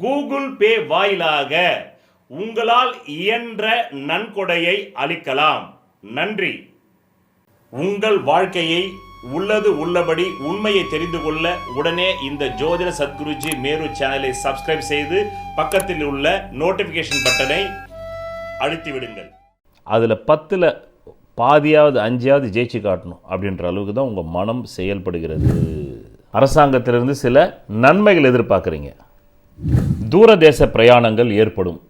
Google Pay வாயிலாக உங்களால் இயன்ற நன்கொடையை அளிக்கலாம். நன்றி. உங்கள் வாழ்க்கையை உள்ளது உள்ளபடி உண்மையை தெரிந்து கொள்ள உடனே இந்த ஜோதிட சத்குருஜி மேரு சேனலை சப்ஸ்கிரைப் செய்து பக்கத்தில் உள்ள நோட்டிஃபிகேஷன் பட்டனை அழுத்தி விடுங்கள் அதில் பத்தில் பாதியாவது அஞ்சாவது ஜெயிச்சு காட்டணும் அப்படின்ற அளவுக்கு தான் உங்கள் மனம் செயல்படுகிறது. அரசாங்கத்திலிருந்து சில நன்மைகள் எதிர்பார்க்குறீங்க. தூர தேச பிரயாணங்கள் ஏற்படும்.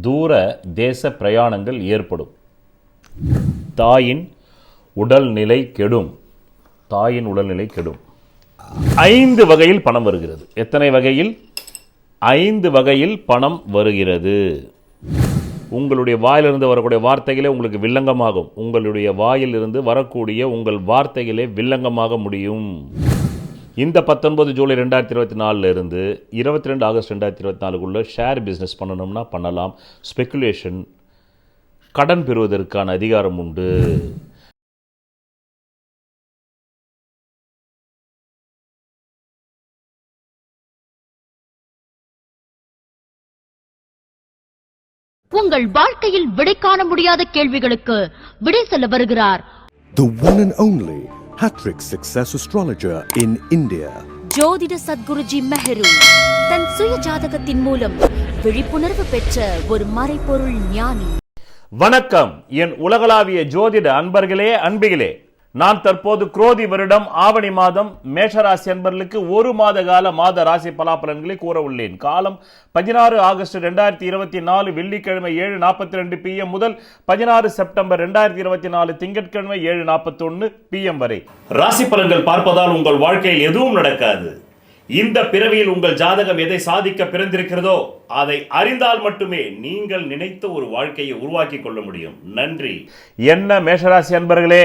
தூர தேச பிரயாணங்கள் ஏற்படும். தாயின் உடல்நிலை கெடும். தாயின் உடல்நிலை கெடும். ஐந்து வகையில் பணம் வருகிறது. எத்தனை வகையில்? ஐந்து வகையில் பணம் வருகிறது. உங்களுடைய வாயிலிருந்து வரக்கூடிய வார்த்தைகளே உங்களுக்கு வில்லங்கமாகும். உங்களுடைய வாயிலிருந்து வரக்கூடிய உங்கள் வார்த்தைகளே வில்லங்கமாக முடியும். இந்த பத்தொன்பது ஜூலை ரெண்டாயிரத்தி இருபத்தி நாலுல இருந்து இருபத்தி ரெண்டு ஆகஸ்ட் ரெண்டாயிரத்தி இருபத்தி நாலுக்குள்ள ஷேர் பிஸ்னஸ் பண்ணணும்னா பண்ணலாம். ஸ்பெக்குலேஷன் கடன் பெறுவதற்கான அதிகாரம் உண்டு. உங்கள் வாழ்க்கையில் விடை காண முடியாத கேள்விகளுக்கு விடை சொல்ல வருகிறார். The one and only Hattrick Success Astrologer in India. ஜோதிட சத்குருஜி மெஹரு தன் சுய ஜாதகத்தின் மூலம் விழிப்புணர்வு பெற்ற ஒரு மறைபொருள் ஞானி. வணக்கம். என் உலகளாவிய ஜோதிட அன்பர்களே அன்பிகளே. நான் தற்போது குரோதி வருடம் ஆவணி மாதம் மேஷராசி அன்பர்களுக்கு ஒரு மாத கால மாத ராசி பலாபலன்களை கூற உள்ளேன் காலம் பதினாறு ஆகஸ்ட் ரெண்டாயிரத்தி இருபத்தி நாலு வெள்ளிக்கிழமை ஏழு நாற்பத்தி ரெண்டு பிஎம் முதல் பதினாறு செப்டம்பர் ரெண்டாயிரத்தி இருபத்தி நாலு திங்கட்கிழமை ஏழு நாற்பத்தி ஒன்று பிஎம் வரை. ராசி பலன்கள் பார்ப்பதால் உங்கள் வாழ்க்கையில் எதுவும் நடக்காது. இந்த பிறவியில் உங்கள் ஜாதகம் எதை சாதிக்க பிறந்திருக்கிறதோ அதை அறிந்தால் மட்டுமே நீங்கள் நினைத்த ஒரு வாழ்க்கையை உருவாக்கி கொள்ள முடியும். நன்றி. என்ன மேஷராசி அன்பர்களே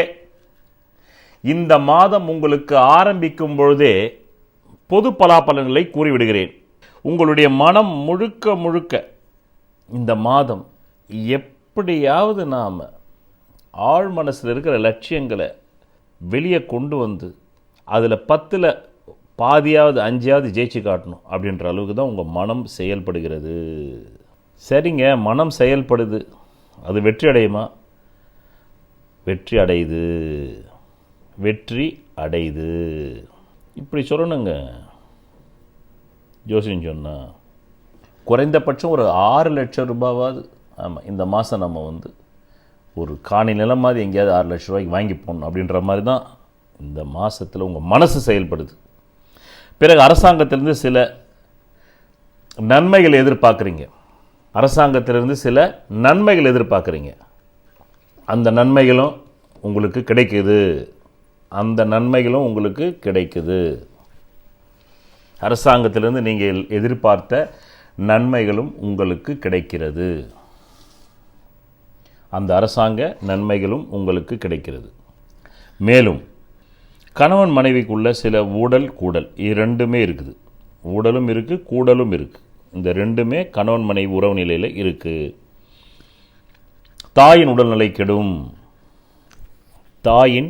இந்த மாதம் உங்களுக்கு ஆரம்பிக்கும் பொழுதே பொது பலாபலன்களை கூறிவிடுகிறேன். உங்களுடைய மனம் முழுக்க முழுக்க இந்த மாதம் எப்படியாவது நாம் ஆழ் மனசில் இருக்கிற லட்சியங்களை வெளியே கொண்டு வந்து அதில் பத்தில் பாதியாவது அஞ்சாவது ஜெயிச்சு காட்டணும் அப்படின்ற அளவுக்கு தான் உங்கள் மனம் செயல்படுகிறது. சரிங்க மனம் செயல்படுது. அது வெற்றி அடையுமா? வெற்றி அடையுது. வெற்றி அடையுது இப்படி சொல்லணுங்க. ஜோசியம் சொன்னால் குறைந்தபட்சம் ஒரு ஆறு லட்சம் ரூபாவாவது ஆமாம் இந்த மாதம் நம்ம வந்து ஒரு காணி நிலம் மாதிரி எங்கேயாவது ஆறு லட்ச ரூபாய்க்கு வாங்கி போகணும் அப்படின்ற மாதிரி தான் இந்த மாதத்தில் உங்கள் மனசு செயல்படுது. பிறகு அரசாங்கத்திலேருந்து சில நன்மைகள் எதிர்பார்க்குறீங்க. அரசாங்கத்திலிருந்து சில நன்மைகள் எதிர்பார்க்குறீங்க. அந்த நன்மைகளும் உங்களுக்கு கிடைக்குது. அந்த நன்மைகளும் உங்களுக்கு கிடைக்குது. அரசாங்கத்திலிருந்து நீங்கள் எதிர்பார்த்த நன்மைகளும் உங்களுக்கு கிடைக்கிறது. அந்த அரசாங்க நன்மைகளும் உங்களுக்கு கிடைக்கிறது. மேலும் கணவன் மனைவிக்குள்ள சில ஊடல் கூடல் இரண்டுமே இருக்குது. ஊடலும் இருக்குது கூடலும் இருக்குது இந்த ரெண்டுமே கணவன் மனைவி உறவு நிலையில் இருக்குது தாயின் உடல்நிலை கெடும். தாயின்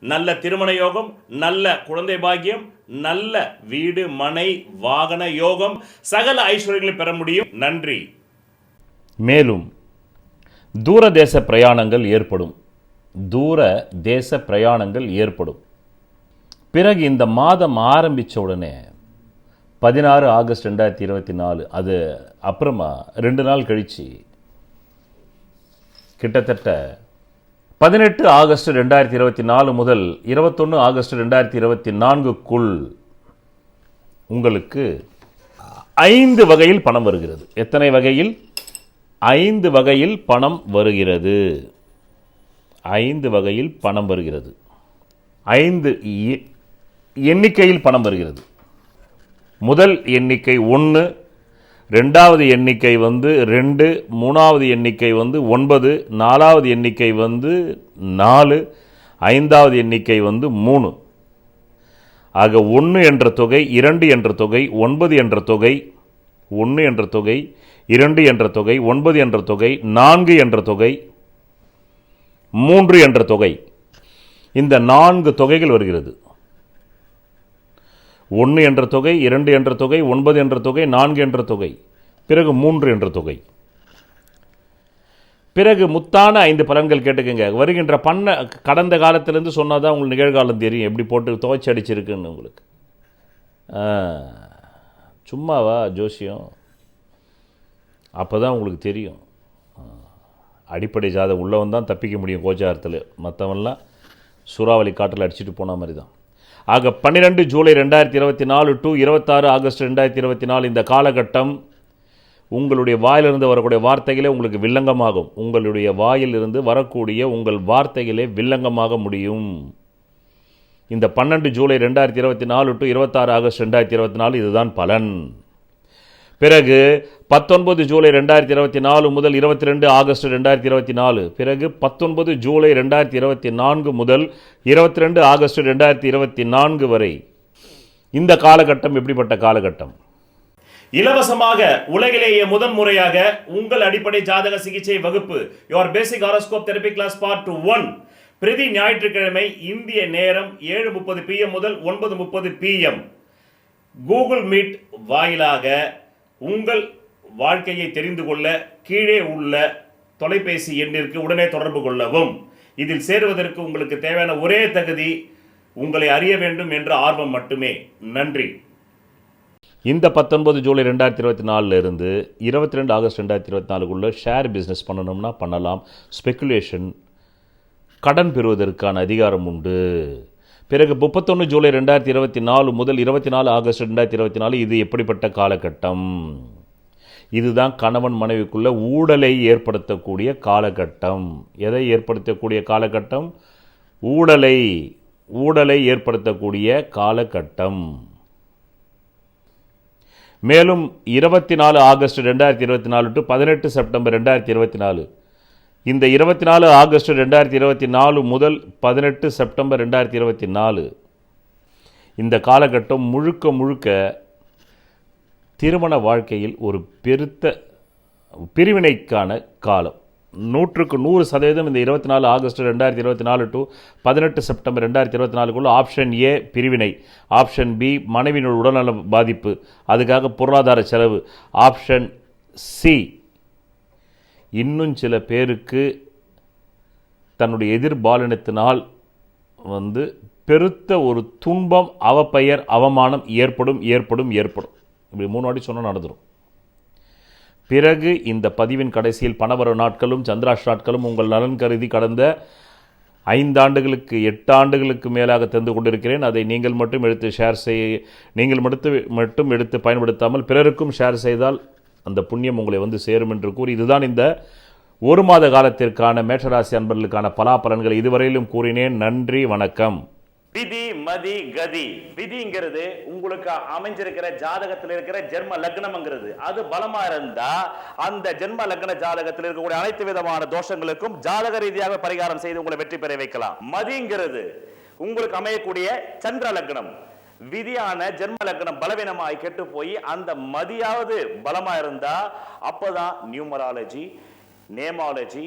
நல்ல திருமண யோகம் நல்ல குழந்தை பாக்கியம் நல்ல வீடு மனை வாகன யோகம் சகல ஐஸ்வர்யங்களை பெற முடியும். நன்றி. மேலும் தூர தேச பிரயாணங்கள் ஏற்படும். தூர தேச பிரயாணங்கள் ஏற்படும். பிறகு இந்த மாதம் ஆரம்பித்த உடனே பதினாறு ஆகஸ்ட் ரெண்டாயிரத்தி இருபத்தி நாலு அது அப்புறமா ரெண்டு நாள் கழிச்சு கிட்டத்தட்ட பதினெட்டு ஆகஸ்ட் ரெண்டாயிரத்தி இருபத்தி நாலு முதல் இருபத்தொன்று ஆகஸ்ட் ரெண்டாயிரத்தி இருபத்தி நான்குக்குள் உங்களுக்கு ஐந்து வகையில் பணம் வருகிறது. எத்தனை வகையில்? ஐந்து வகையில் பணம் வருகிறது. ஐந்து வகையில் பணம் வருகிறது. ஐந்து எண்ணிக்கையில் பணம் வருகிறது. முதல் எண்ணிக்கை ஒன்று ரெண்டாவது எண்ணிக்கை வந்து ரெண்டு மூணாவது எண்ணிக்கை வந்து ஒன்பது நாலாவது எண்ணிக்கை வந்து நாலு ஐந்தாவது எண்ணிக்கை வந்து மூணு. ஆக ஒன்று என்ற தொகை இரண்டு என்ற தொகை ஒன்பது என்ற தொகை ஒன்று என்ற தொகை இரண்டு என்ற தொகை ஒன்பது என்ற தொகை நான்கு என்ற தொகை மூன்று என்ற தொகை. இந்த நான்கு தொகைகள் வருகிறது. ஒன்று என்ற தொகை இரண்டு என்ற தொகை ஒன்பது என்ற தொகை நான்கு என்ற தொகை. பிறகு மூன்று என்ற தொகை. பிறகு முத்தான ஐந்து பலன்கள் கேட்டுக்கங்க. வருகின்ற பண்ண கடந்த காலத்திலேருந்து சொன்னால் தான் உங்களுக்கு நிகழ்காலம் தெரியும். எப்படி போட்டு துவைச்சி அடிச்சிருக்குன்னு உங்களுக்கு சும்மாவா ஜோசியம்? அப்போ தான் உங்களுக்கு தெரியும். அடிப்படை ஜாதகம் உள்ளவன் தான் தப்பிக்க முடியும் கோச்சாரத்தில். மற்றவன்லாம் சூறாவளி காற்றில் அடிச்சிட்டு போன மாதிரி தான். ஆக பன்னிரெண்டு ஜூலை ரெண்டாயிரத்தி இருபத்தி நாலு டு இருபத்தாறு ஆகஸ்ட் ரெண்டாயிரத்தி இருபத்தி நாலு இந்த காலகட்டம் உங்களுடைய வாயிலிருந்து வரக்கூடிய வார்த்தைகளே உங்களுக்கு வில்லங்கமாகும். உங்களுடைய வாயிலிருந்து வரக்கூடிய உங்கள் வார்த்தைகளே வில்லங்கமாக முடியும். இந்த பன்னெண்டு ஜூலை ரெண்டாயிரத்தி இருபத்தி நாலு டு இருபத்தாறு ஆகஸ்ட் ரெண்டாயிரத்தி இருபத்தி நாலு இதுதான் பலன். பிறகு பத்தொன்பது ஜூலை ரெண்டாயிரத்தி இருபத்தி நாலு முதல் இருபத்தி ரெண்டு ஆகஸ்ட் ரெண்டாயிரத்தி இருபத்தி நாலு. பிறகு பத்தொன்பது ஜூலை ரெண்டாயிரத்தி இருபத்தி நான்கு முதல் இருபத்தி ரெண்டு ஆகஸ்ட் ரெண்டாயிரத்தி இருபத்தி நான்கு வரை. இந்த காலகட்டம் எப்படிப்பட்ட காலகட்டம்? இலவசமாக உலகிலேயே முதன் முறையாக உங்கள் அடிப்படை ஜாதக சிகிச்சை வகுப்பு your basic horoscope therapy class part one பிரதி ஞாயிற்றுக்கிழமை இந்திய நேரம் ஏழு முப்பது பிஎம் முதல் ஒன்பது முப்பது பிஎம் கூகுள் மீட் வாயிலாக உங்கள் வாழ்க்கையை தெரிந்து கொள்ள கீழே உள்ள தொலைபேசி எண்ணிற்கு உடனே தொடர்பு கொள்ளவும். இதில் சேருவதற்கு உங்களுக்கு தேவையான ஒரே தகுதி உங்களை அறிய வேண்டும் என்ற ஆர்வம் மட்டுமே. நன்றி. இந்த பத்தொன்பது ஜூலை ரெண்டாயிரத்தி இருபத்தி நாலுலேருந்து இருபத்தி ரெண்டு ஆகஸ்ட் ரெண்டாயிரத்தி இருபத்தி நாலுக்குள்ளே ஷேர் பிஸ்னஸ் பண்ணணும்னா பண்ணலாம். ஸ்பெக்குலேஷன் கடன் பெறுவதற்கான அதிகாரம் உண்டு. பிறகு முப்பத்தொன்று ஜூலை ரெண்டாயிரத்தி இருபத்தி நாலு முதல் இருபத்தி நாலு ஆகஸ்ட் ரெண்டாயிரத்தி இருபத்தி நாலு இது எப்படிப்பட்ட காலகட்டம்? இதுதான் கணவன் மனைவிக்குள்ள ஊடலை ஏற்படுத்தக்கூடிய காலகட்டம். எதை ஏற்படுத்தக்கூடிய காலகட்டம்? ஊடலை ஊடலை ஏற்படுத்தக்கூடிய காலகட்டம். மேலும் இருபத்தி நாலு ஆகஸ்ட் ரெண்டாயிரத்தி இருபத்தி நாலு டு பதினெட்டு செப்டம்பர் ரெண்டாயிரத்தி இருபத்தி நாலு இந்த இருபத்தி நாலு ஆகஸ்ட் ரெண்டாயிரத்தி இருபத்தி நாலு முதல் பதினெட்டு செப்டம்பர் ரெண்டாயிரத்தி இருபத்தி நாலு. இந்த காலகட்டம் முழுக்க முழுக்க திருமண வாழ்க்கையில் ஒரு பெருத்த பிரிவினைக்கான காலம். நூற்றுக்கு நூறு சதவீதம் இந்த இருபத்தி நாலு ஆகஸ்ட் ரெண்டாயிரத்தி இருபத்தி நாலு டு பதினெட்டு செப்டம்பர் ரெண்டாயிரத்தி இருபத்தி நாலுக்குள்ள ஆப்ஷன் ஏ பிரிவினை ஆப்ஷன் பி மனைவியினுடைய உடல்நல பாதிப்பு அதுக்காக பொருளாதார செலவு ஆப்ஷன் சி இன்னும் சில பேருக்கு தன்னுடைய எதிர்பாலினத்தினால் வந்து பெருத்த ஒரு துன்பம் அவப்பெயர் அவமானம் ஏற்படும் ஏற்படும் ஏற்படும். இப்படி மூணு வாட்டி சொன்னால் நடந்துடும் பிறகு இந்த பதிவின் கடைசியில் பணவரவு நாட்களும் சந்திராஷ் நாட்களும் உங்கள் நலன் கருதி கடந்த ஐந்தாண்டுகளுக்கு எட்டு ஆண்டுகளுக்கு மேலாக தந்து கொண்டிருக்கிறேன். அதை நீங்கள் மட்டும் எடுத்து ஷேர் செய் நீங்கள் மட்டும் மட்டும் எடுத்து பயன்படுத்தாமல் பிறருக்கும் ஷேர் செய்தால் அந்த புண்ணியம் உங்களை வந்து சேரும் என்று கூறி இதுதான் இந்த ஒரு மாத காலத்திற்கான மேஷராசி அன்பர்களுக்கான பலாபலன்களை இதுவரையிலும் கூறினேன். நன்றி வணக்கம். விதி மதி கதி. விதிங்கிறது உங்களுக்கு அமைஞ்சிருக்கிற ஜாதகத்தில் இருக்கிற ஜென்ம லக்னம்ங்கிறது. அது பலமா இருந்தா அந்த ஜென்ம லக்ன ஜாதகத்தில் இருக்கக்கூடிய அனைத்து விதமான தோஷங்களுக்கும் ஜாதக ரீதியாக பரிகாரம் செய்து உங்களை வெற்றி பெற வைக்கலாம். மதிங்கிறது உங்களுக்கு அமையக்கூடிய சந்திர லக்னம். விதியான ஜென்ம லக்னம் பலவீனமாய் கெட்டு போய் அந்த மதியாவது பலமா இருந்தா அப்பதான் நியூமராலஜி நேமாலஜி